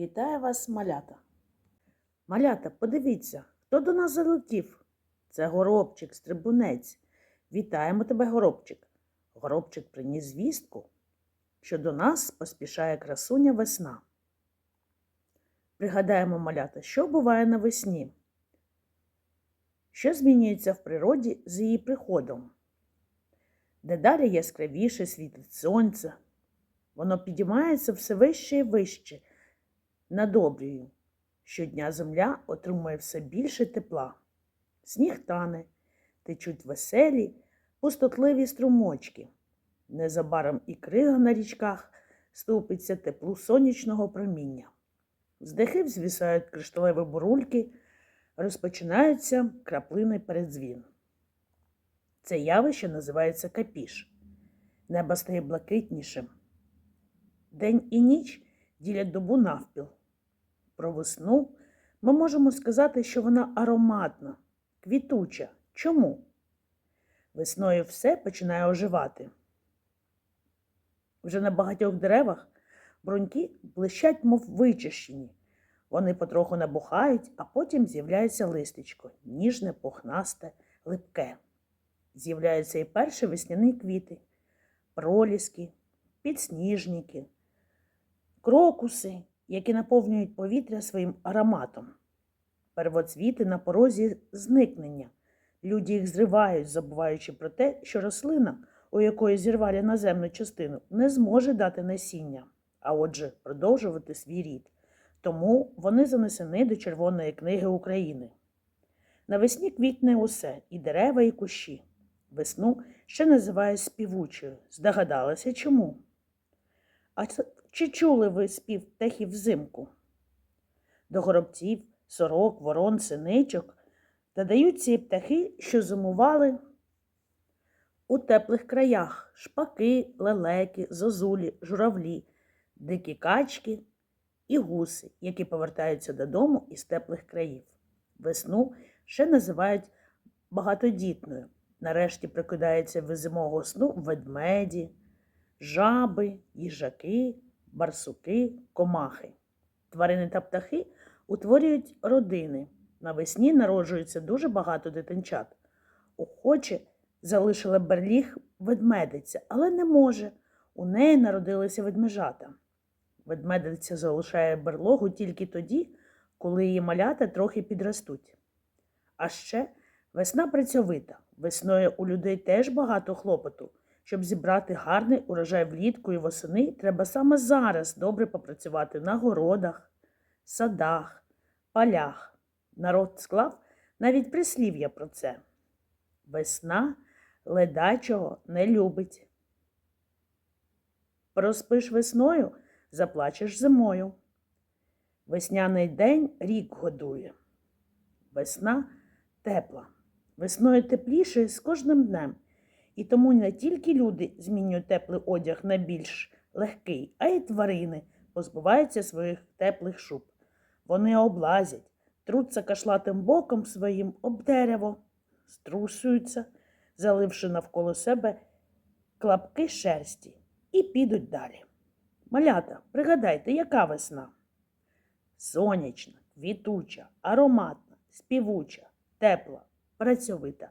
Вітаю вас, малята. Малята, подивіться, хто до нас залетів? Це горобчик, стрибунець. Вітаємо тебе, горобчик. Горобчик приніс звістку, що до нас поспішає красуня весна. Пригадаємо, малята, що буває навесні? Що змінюється в природі з її приходом? Дедалі яскравіше світить сонце. Воно підіймається все вище і вище над обрією. Щодня земля отримує все більше тепла. Сніг тане, течуть веселі, пустотливі струмочки. Незабаром і крига на річках ступиться теплу сонячного проміння. З дахів звісають кришталеві бурульки, розпочинаються краплини передзвін. Це явище називається капіш. Небо стає блакитнішим. День і ніч ділять добу навпіл. Про весну ми можемо сказати, що вона ароматна, квітуча. Чому? Весною все починає оживати. Вже на багатьох деревах бруньки блищать, мов вичищені. Вони потроху набухають, а потім з'являється листечко, ніжне, пухнасте, липке. З'являються і перші весняні квіти, проліски, підсніжники, крокуси, які наповнюють повітря своїм ароматом. Первоцвіти на порозі зникнення. Люди їх зривають, забуваючи про те, що рослина, у якої зірвали наземну частину, не зможе дати насіння, а отже, продовжувати свій рід. Тому вони занесені до Червоної книги України. Навесні квітне усе і дерева, і кущі. Весну ще називають співучою. Здогадалися чому? А чи чули ви спів птахів взимку? До горобців, сорок, ворон, синичок додаються і птахи, що зимували у теплих краях шпаки, лелеки, зозулі, журавлі, дикі качки і гуси, які повертаються додому із теплих країв. Весну ще називають багатодітною. Нарешті прикидається від сну ведмеді, жаби, їжаки, барсуки, комахи. Тварини та птахи утворюють родини. Навесні народжується дуже багато дитинчат. Охоче залишила берліг ведмедиця, але не може. У неї народилися ведмежата. Ведмедиця залишає берлогу тільки тоді, коли її малята трохи підростуть. А ще весна працьовита. Весною у людей теж багато хлопоту. Щоб зібрати гарний урожай влітку і восени, треба саме зараз добре попрацювати на городах, садах, полях. Народ склав навіть прислів'я про це. Весна ледачого не любить. Проспиш весною, заплачеш зимою. Весняний день рік годує. Весна тепла. Весною тепліше з кожним днем. І тому не тільки люди змінюють теплий одяг на більш легкий, а й тварини позбуваються своїх теплих шуб. Вони облазять, труться кашлатим боком своїм об дерево, струсуються, заливши навколо себе клапки шерсті, і підуть далі. Малята, пригадайте, яка весна? Сонячна, квітуча, ароматна, співуча, тепла, працьовита.